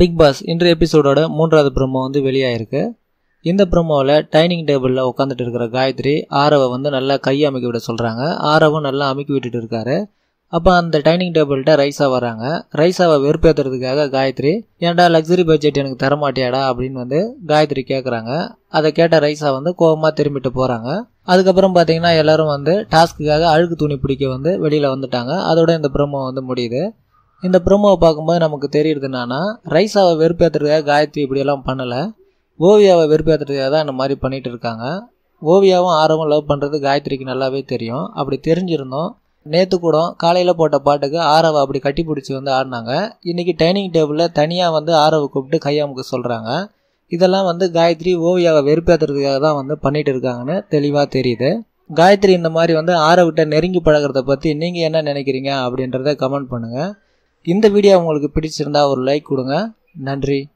Big pass இன்றைய எபிசோடோட மூன்றாவது ப்ரொமோ வந்து வெளியாயிருக்கு. இந்த ப்ரொமோவில் டைனிங் டேபிளில் உட்காந்துட்டு இருக்கிற காயத்ரி ஆரவை வந்து நல்லா கை அமைக்க விட சொல்கிறாங்க ஆரவும் நல்லா அமைக்கி விட்டுட்டு இருக்காரு. அப்போ அந்த டைனிங் டேபிள்கிட்ட ரைஸாக வராங்க ரைஸாவை வெறுப்பேற்றுறதுக்காக காயத்ரி ஏன்டா லக்ஸரி பட்ஜெட் எனக்கு தரமாட்டியாடா? அப்படின்னு வந்து காயத்ரி கேட்குறாங்க அதை கேட்ட ரைஸா வந்து கோபமாக திரும்பிட்டு போகிறாங்க அதுக்கப்புறம் பார்த்தீங்கன்னா எல்லாரும் வந்து டாஸ்க்குக்காக அழுக்கு துணி பிடிக்க வந்து வெளியில் வந்துட்டாங்க. அதோட இந்த ப்ரோமோ வந்து முடியுது. இந்த ப்ரோமோவை பார்க்கும்போது நமக்கு தெரியுது என்னன்னா ரைஸாவை வெறுப்பேற்றுறதுக்காக காயத்ரி இப்படியெல்லாம் பண்ணலை. ஓவியாவை வெறுப்பேற்றுறதுக்காக தான் இந்த மாதிரி பண்ணிட்டு இருக்காங்க. ஓவியாவும் ஆர்வம் லவ் பண்ணுறது காயத்ரிக்கு நல்லாவே தெரியும். அப்படி தெரிஞ்சிருந்தோம். நேற்று கூட காலையில் போட்ட பாட்டுக்கு ஆரவை அப்படி கட்டி பிடிச்சி வந்து ஆடினாங்க. இன்றைக்கி டைனிங் டேபிளில் தனியாக வந்து ஆரவை கூப்பிட்டு கையாமுக்கு சொல்கிறாங்க இதெல்லாம் வந்து காயத்ரி ஓவியாவை வெறுப்பேற்றுறதுக்காக தான் வந்து பண்ணிட்டு இருக்காங்கன்னு தெளிவாக தெரியுது. காயத்ரி இந்த மாதிரி வந்து ஆரவிட்ட நெருங்கி பழகிறத பற்றி நீங்கள் என்ன நினைக்கிறீங்க அப்படின்றத கமெண்ட் பண்ணுங்கள் இந்த வீடியோ உங்களுக்கு பிடிச்சிருந்தா ஒரு லைக் கொடுங்க. நன்றி.